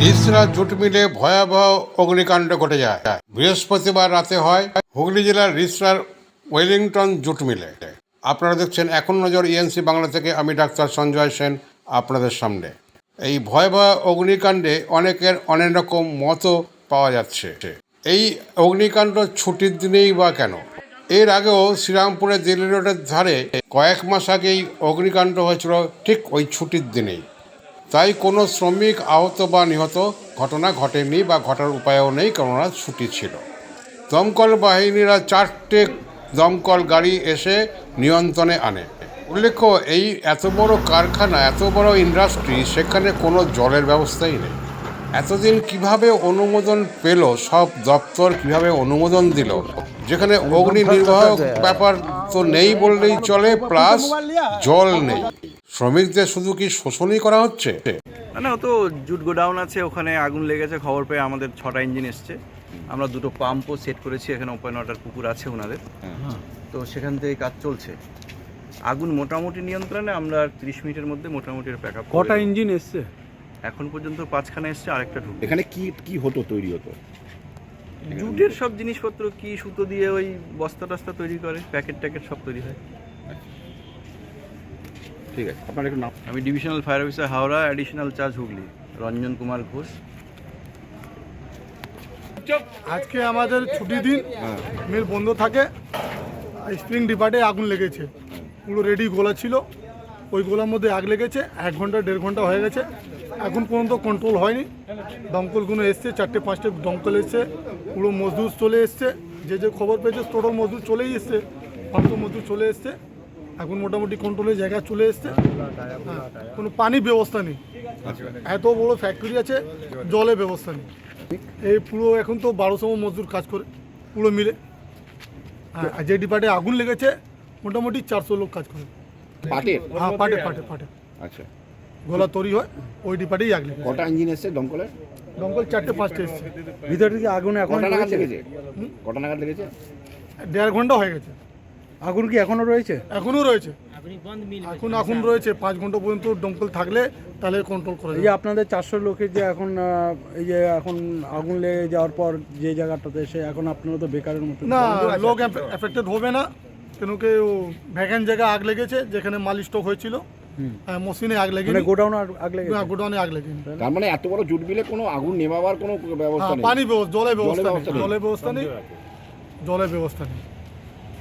জেলার জুট মিলে ভয়াবহ অগ্নিকাণ্ড ঘটে যায়। বৃহস্পতিবার রাতে হয় হুগলি জেলার রিসরার ওয়েলিংটন জুট মিলে। আপনারা দেখছেন এখন নজর ইএনসি বাংলা থেকে, আমি ডাক্তার সঞ্জয় সেন আপনাদের সামনে। এই ভয়াবহ অগ্নিকাণ্ডে অনেকের অনেক রকম মতও পাওয়া যাচ্ছে। এই অগ্নিকাণ্ড ছুটির দিনেই বা কেন? এর আগেও শ্রীরামপুরে দিল্লি রোডের ধারে কয়েক মাস আগেই অগ্নিকাণ্ড হয়েছিল ঠিক ওই ছুটির দিনেই। তাই কোনো শ্রমিক আহত বা নিহত ঘটনা ঘটেনি বা ঘটার উপায়ও নেই, কেননা ছুটি ছিল। দমকল বাহিনীরা চারটে দমকল গাড়ি এসে নিয়ন্ত্রণে আনে। উল্লেখ্য, এই এত বড় কারখানা, এত বড় ইন্ডাস্ট্রি, সেখানে কোনো জলের ব্যবস্থাই নেই। এতদিন কীভাবে অনুমোদন পেল, সব দপ্তর কীভাবে অনুমোদন দিল? যেখানে অগ্নি নির্বাহ ব্যাপার তো নেই বললেই চলে, প্লাস জল নেই। শ্রমিকদের শুধু কি শোষণই করা হচ্ছে? না না ও তো জুট গোডাউন আছে ওখানে আগুন লেগেছে খবর পেয়ে আমাদের ছটা ইঞ্জিন এসছে। আমরা দুটো পাম্পও সেট করেছি এখানে ওপেন ওয়াটার পুকুর আছে ওনাদের। তো সেখান থেকে কাজ চলছে। আগুন মোটামুটি নিয়ন্ত্রণে আমরা তিরিশ মিনিটের মধ্যে মোটামুটি প্যাক আপ কটা ইঞ্জিন এসছে? এখন পর্যন্ত পাঁচখানা এসছে আরেকটা ঢুকবে। এখানে কি কি হতো তৈরি হতো? জুটের সব জিনিসপত্র কি সুতো দিয়ে ওই বস্তা টস্তা তৈরি করে প্যাকেট ট্যাকেট সব তৈরি হয়। ঠিক আছে। আপনার একটু নাম? আমি divisional fire officer Howrah additional charge Hooghly Ranjan Kumar Ghosh. আজকে আমাদের ছুটি দিন। মিল বন্ধ থাকে। স্প্রিং ডিপার্টে আগুন লেগেছে। পুরো রেডি গোলা ছিল। ওই গোলার মধ্যে আগ লেগেছে। এক ঘণ্টা দেড় ঘণ্টা হয়ে গেছে। এখন পর্যন্ত কন্ট্রোল হয়নি। দমকলগুলো এসছে। চারটে পাঁচটে দমকল এসছে। পুরো মজদুর চলে এসছে। যে যে খবর পেয়েছে টোটাল মজদুর চলেই এসছে। পাঁচশো মজদুর চলে এসছে। এখন মোটামুটি কন্ট্রোলের জায়গায় চলে এসছে। হ্যাঁ, কোনো পানি ব্যবস্থা নেই। এত বড় ফ্যাক্টরি আছে জলের ব্যবস্থা নেই। এই পুরো এখন তো বারোশো মজদুর কাজ করে পুরো মিলে। হ্যাঁ আর যে ডিপার্টে আগুন লেগেছে মোটামুটি চারশো লোক কাজ করে। পাটের হ্যাঁ পাটে পাটে পাটে। আচ্ছা। গোলা তৈরি হয় ওই ডিপার্টেই আগ লেগেছে। কটা ইঞ্জিন এসছে দমকলের দমকল চারটে পাঁচটা এসছে। ভিতরে কি আগুন এখন কটা নাগাদ লেগেছে? কটা নাগাদ লেগেছে? দেড় ঘণ্টা হয়ে গেছে। আগুন কি এখনও রয়েছে? এখনও রয়েছে। এখন এখন রয়েছে। পাঁচ ঘণ্টা পর্যন্ত দমকল থাকলে তাহলে কন্ট্রোল করা এই যে যায় আপনাদের চারশো লোকের যে এখন এই যে এখন আগুন লেগে যাওয়ার পর যে জায়গাটাতে এসে এখন আপনারা তো বেকারের মতো। না লোক এফেক্টেড হবে না। কেন কি ও ভ্যাকেন্ট জায়গায় আগ লেগেছে যেখানে মাল স্টক হয়েছিল। হ্যাঁ, মেশিনে আগ লেগে মানে গোডাউন আগ লেগে গোডাউনে আগ লেগে তার মানে এত বড় জুট মিলে কোনো আগুন নেভাবার কোনো ব্যবস্থা হ্যাঁ, নেই। পানি ব্যবস্থা জলের ব্যবস্থা নেই। জলের ব্যবস্থা নেই। জলের ব্যবস্থা নেই।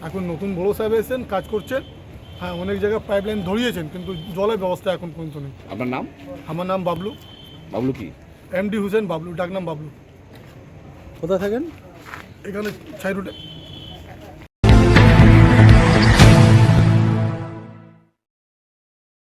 এখন নতুন বড় সাহেব এসেছেন কাজ করছেন। হ্যাঁ অনেক জায়গায় পাইপ লাইন ধরিয়েছেন কিন্তু জলের ব্যবস্থা এখন পর্যন্ত নেই। আপনার নাম? আমার নাম বাবলু। বাবলু কি? এমডি হুসেন বাবলু ডাকনাম বাবলু। কোথায় থাকেন? এখানে ছাই রোডে।